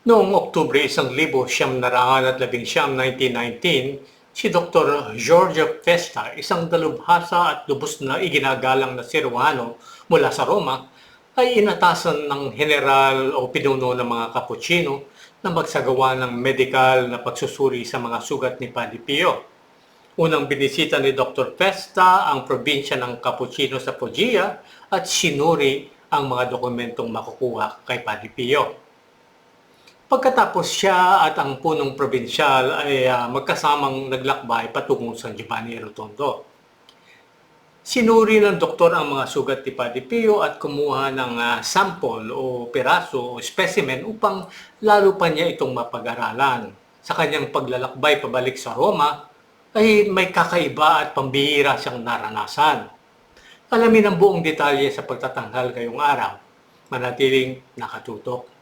Noong Oktubre 1919, 1919, si Dr. Giorgio Festa, isang dalubhasa at lubos na iginagalang na Siruano mula sa Roma, ay inatasan ng general o pinuno ng mga Cappuccino na magsagawa ng medical na pagsusuri sa mga sugat ni Padre Pio. Unang binisita ni Dr. Festa ang probinsya ng Cappuccino sa Foggia at sinuri ang mga dokumentong makukuha kay Padre Pio. Pagkatapos siya at ang punong probinsyal ay ah, magkasamang naglakbay patungo sa Giovanni Rotondo. Sinuri ng doktor ang mga sugat ni Padre Pio at kumuha ng ah, sample o piraso o specimen upang lalo pa niya itong mapag-aralan. Sa kanyang paglalakbay pabalik sa Roma, ay may kakaiba at pambihira siyang naranasan. Alamin ang buong detalye sa pagtatanghal ngayong araw. Manatiling nakatutok.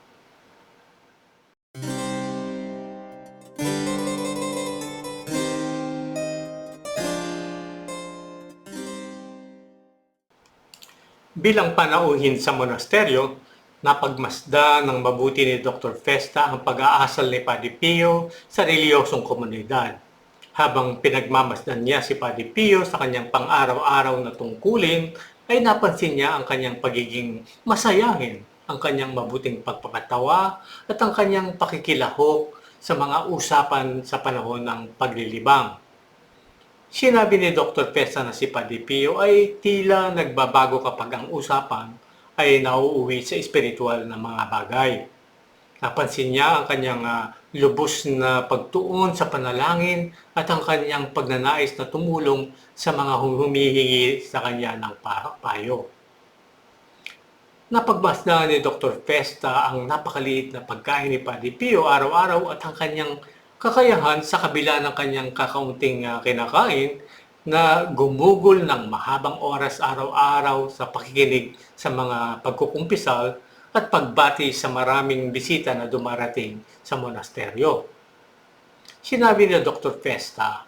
Bilang panauhin sa monasteryo, napagmasda ng mabuti ni Dr. Festa ang pag-aasal ni Padre Pio sa reliyosong komunidad. Habang pinagmamasdan niya si Padre Pio sa kanyang pang-araw-araw na tungkulin, ay napansin niya ang kanyang pagiging masayahin, ang kanyang mabuting pagpapatawa at ang kanyang pakikilahok sa mga usapan sa panahon ng paglilibang. Sinabi ni Dr. Pesa na si Padre Pio ay tila nagbabago kapag ang usapan ay nauuwi sa espiritual na mga bagay. Napansin niya ang kanyang ah, lubos na pagtuon sa panalangin at ang kanyang pagnanais na tumulong sa mga humihingi sa kanya ng pa- payo. Napagmasdan ni Dr. Festa ang napakaliit na pagkain ni Padre Pio araw-araw at ang kanyang kakayahan sa kabila ng kanyang kakaunting ah, kinakain na gumugol ng mahabang oras araw-araw sa pakikinig sa mga pagkukumpisal at pagbati sa maraming bisita na dumarating sa monasteryo. Sinabi ni Dr. Festa,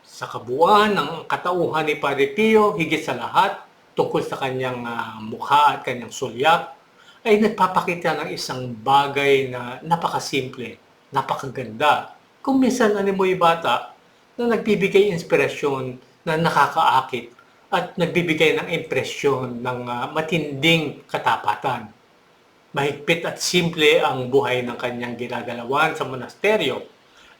sa kabuuan ng katauhan ni Padre Pio, higit sa lahat, tungkol sa kanyang ah, mukha at kanyang sulyap, ay nagpapakita ng isang bagay na napakasimple, napakaganda. Kung minsan ano mo yung bata na nagbibigay inspirasyon na nakakaakit at nagbibigay ng impresyon ng ah, matinding katapatan. Mahigpit at simple ang buhay ng kanyang ginagalawan sa monasteryo.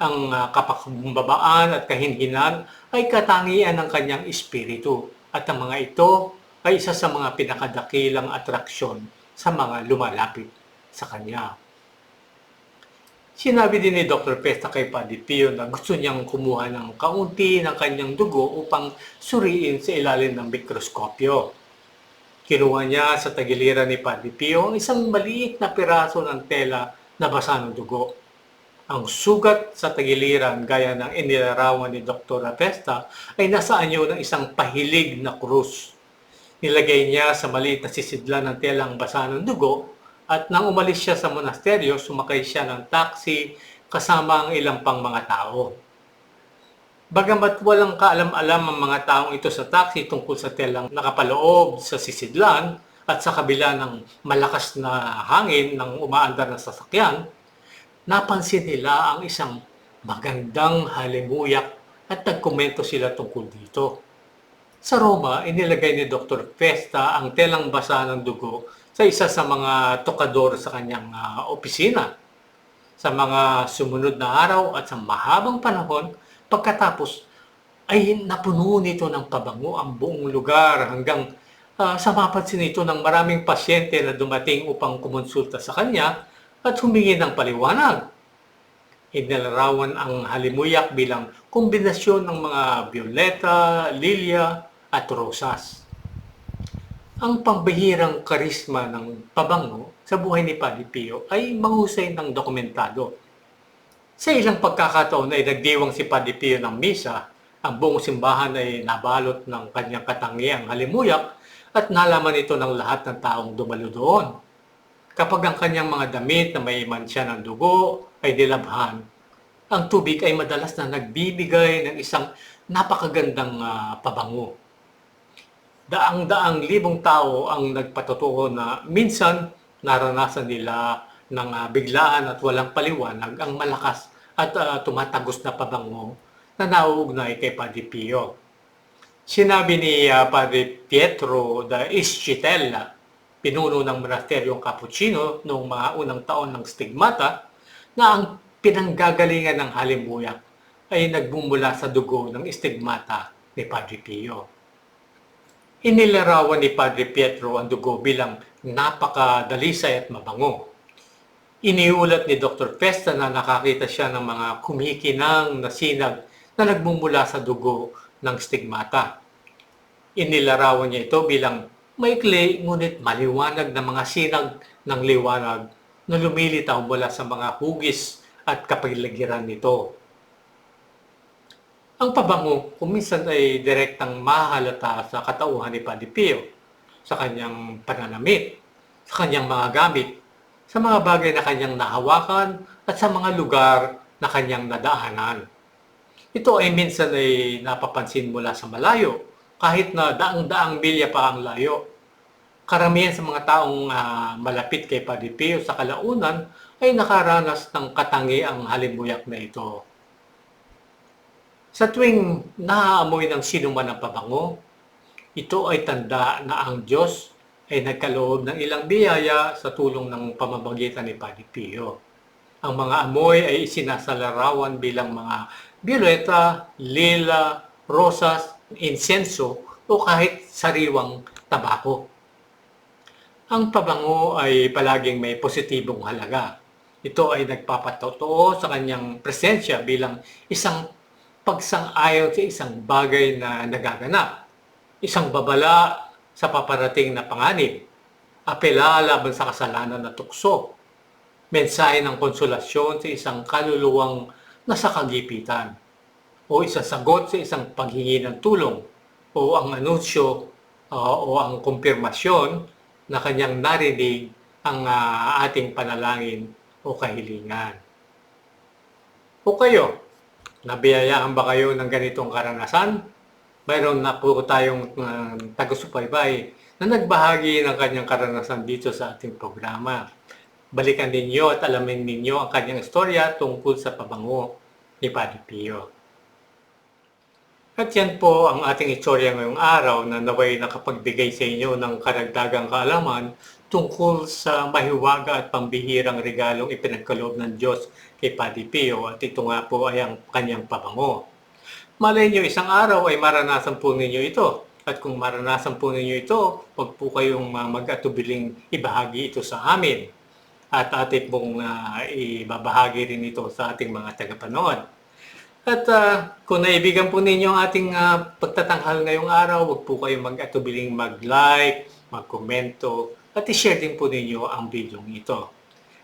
Ang uh, kapakumbabaan at kahinhinan ay katangian ng kanyang espiritu at ang mga ito ay isa sa mga pinakadakilang atraksyon sa mga lumalapit sa kanya. Sinabi din ni Dr. Pesta kay Padre Pio na gusto niyang kumuha ng kaunti ng kanyang dugo upang suriin sa ilalim ng mikroskopyo. Kinuha niya sa tagiliran ni Padre Pio ang isang maliit na piraso ng tela na basa ng dugo. Ang sugat sa tagiliran gaya ng inilarawan ni Dr. Pesta ay nasa anyo ng isang pahilig na krus. Nilagay niya sa maliit na sisidlan ng telang basa ng dugo at nang umalis siya sa monasteryo, sumakay siya ng taxi kasama ang ilang pang mga tao. Bagamat walang kaalam-alam ang mga taong ito sa taxi tungkol sa telang nakapaloob sa sisidlan at sa kabila ng malakas na hangin ng umaandar na sasakyan, napansin nila ang isang magandang halimuyak at nagkomento sila tungkol dito. Sa Roma, inilagay ni Dr. Festa ang telang basa ng dugo sa isa sa mga tokador sa kanyang ah, opisina. Sa mga sumunod na araw at sa mahabang panahon, pagkatapos ay napuno nito ng pabango ang buong lugar hanggang ah, sa mapansin nito ng maraming pasyente na dumating upang kumonsulta sa kanya at humingi ng paliwanag. Inilarawan ang halimuyak bilang kombinasyon ng mga violeta, lilia at rosas. Ang pambihirang karisma ng pabango sa buhay ni Padre Pio ay mahusay ng dokumentado. Sa ilang pagkakataon ay nagdiwang si Padre Pio ng misa, ang buong simbahan ay nabalot ng kanyang katangiang halimuyak at nalaman ito ng lahat ng taong dumalo doon. Kapag ang kanyang mga damit na may mansya ng dugo ay dilabhan, ang tubig ay madalas na nagbibigay ng isang napakagandang ah, pabango. Daang-daang libong tao ang nagpatotoo na minsan naranasan nila ng ah, biglaan at walang paliwanag ang malakas at ah, tumatagos na pabango na nauugnay kay Padre Pio. Sinabi ni ah, Padre Pietro da Ischitella, pinuno ng monasteryong Cappuccino noong mga unang taon ng stigmata, na ang pinanggagalingan ng halimbuyak ay nagbumula sa dugo ng stigmata ni Padre Pio. Inilarawan ni Padre Pietro ang dugo bilang napakadalisay at mabango. Iniulat ni Dr. Festa na nakakita siya ng mga kumikinang na sinag na nagmumula sa dugo ng stigmata. Inilarawan niya ito bilang maikli ngunit maliwanag na mga sinag ng liwanag na lumilitaw mula sa mga hugis at kapaligiran nito. Ang pabango kuminsan ay direktang mahalata sa katauhan ni Padre Pio, sa kanyang pananamit, sa kanyang mga gamit, sa mga bagay na kanyang nahawakan at sa mga lugar na kanyang nadaanan. Ito ay minsan ay napapansin mula sa malayo, kahit na daang-daang milya pa ang layo. Karamihan sa mga taong ah, malapit kay Padre Pio sa kalaunan ay nakaranas ng katangi ang halimbuyak na ito. Sa tuwing naaamoy ng sinuman ng pabango, ito ay tanda na ang Diyos ay nagkaloob ng ilang biyaya sa tulong ng pamamagitan ni Padre Pio. Ang mga amoy ay isinasalarawan bilang mga violeta, lila, rosas, insenso o kahit sariwang tabako. Ang pabango ay palaging may positibong halaga. Ito ay nagpapatotoo sa kanyang presensya bilang isang pagsang-ayon sa isang bagay na nagaganap. Isang babala sa paparating na panganib. Apela laban sa kasalanan na tukso. Mensahe ng konsolasyon sa isang kaluluwang nasa kagipitan. O isang sagot sa isang paghingi ng tulong. O ang anunsyo uh, o ang kumpirmasyon na kanyang narinig ang uh, ating panalangin o kahilingan. O kayo, Nabiyayaan ba kayo ng ganitong karanasan? Mayroon na po tayong uh, taga-subaybay na nagbahagi ng kanyang karanasan dito sa ating programa. Balikan ninyo at alamin ninyo ang kanyang istorya tungkol sa pabango ni Padre Pio. At yan po ang ating istorya ngayong araw na naway nakapagbigay sa inyo ng karagdagang kaalaman tungkol sa mahiwaga at pambihirang regalong ipinagkaloob ng Diyos kay Padre Pio at ito nga po ay ang kanyang pabango. Malay nyo, isang araw ay maranasan po ninyo ito. At kung maranasan po ninyo ito, huwag po kayong mag-atubiling ibahagi ito sa amin. At atin pong uh, ibabahagi rin ito sa ating mga tagapanood. At uh, kung naibigan po ninyo ang ating uh, pagtatanghal ngayong araw, huwag po kayong mag-atubiling mag-like, mag-komento, at i-share din po ninyo ang video ito.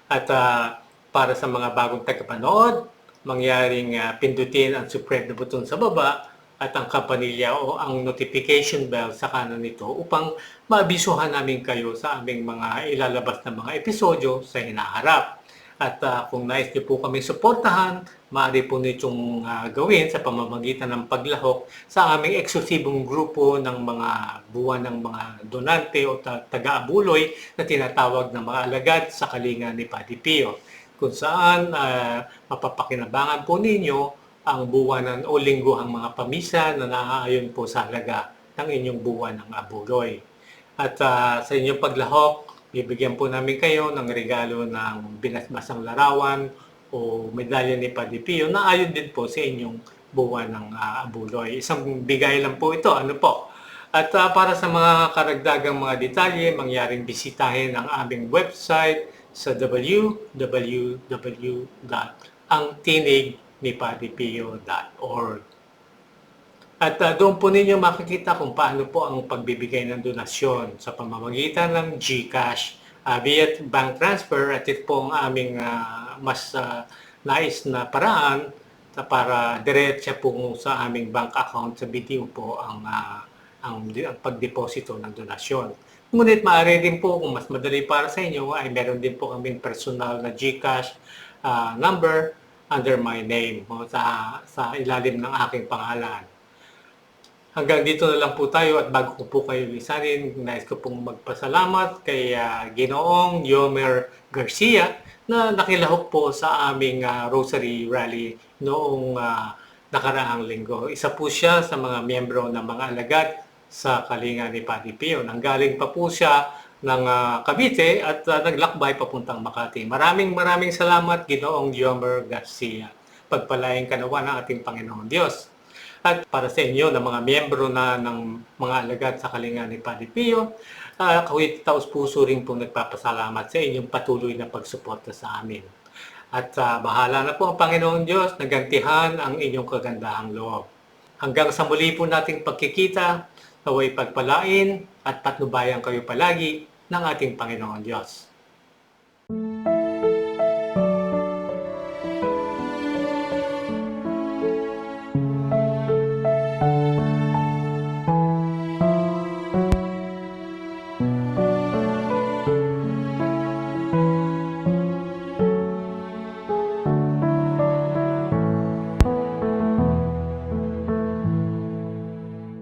At uh, para sa mga bagong tagapanood, mangyaring uh, pindutin ang subscribe na button sa baba at ang kampanilya o ang notification bell sa kanan nito upang maabisuhan namin kayo sa aming mga ilalabas na mga episodyo sa hinaharap. At uh, kung nais niyo po kami suportahan, maaari po nitong uh, gawin sa pamamagitan ng paglahok sa aming eksklusibong grupo ng mga buwan ng mga donante o taga-abuloy na tinatawag na mga alagad sa kalinga ni Padre Pio kung saan uh, mapapakinabangan po ninyo ang buwanan o lingguhang mga pamisa na naaayon po sa halaga ng inyong buwan ng abuloy. At uh, sa inyong paglahok, bibigyan po namin kayo ng regalo ng binasbasang larawan o medalya ni Padre Pio na ayon din po sa inyong buwan ng uh, abuloy. Isang bigay lang po ito. Ano po? At uh, para sa mga karagdagang mga detalye, mangyaring bisitahin ang aming website sa www.angtinignipadipio.org. At uh, doon po ninyo makikita kung paano po ang pagbibigay ng donasyon sa pamamagitan ng GCash uh, via bank transfer at ito po ang aming uh, mas uh, nais na paraan na para diretsa po sa aming bank account sa BDO po ang, uh, ang, ang pagdeposito ng donasyon. Ngunit maaari din po kung mas madali para sa inyo ay meron din po kaming personal na GCash uh, number under my name o sa, sa ilalim ng aking pangalan. Hanggang dito na lang po tayo at bago ko po kayo lisanin, nais ko pong magpasalamat kay uh, Ginoong Yomer Garcia na nakilahok po sa aming ah, Rosary Rally noong ah, nakaraang linggo. Isa po siya sa mga miyembro ng mga alagad sa kalinga ni Padre Pio. Nanggaling pa po siya ng ah, Cavite at ah, naglakbay papuntang Makati. Maraming maraming salamat Ginoong Diomer Garcia. Pagpalain ka nawa ng ating Panginoon Diyos. At para sa inyo na mga miyembro na ng mga alagad sa kalinga ni Padre Pio, uh, kawit taos puso rin pong nagpapasalamat sa inyong patuloy na pagsuporta sa amin. At ah, bahala na po ang Panginoon Diyos na gantihan ang inyong kagandahang loob. Hanggang sa muli po nating pagkikita, naway pagpalain at patnubayan kayo palagi ng ating Panginoon Diyos.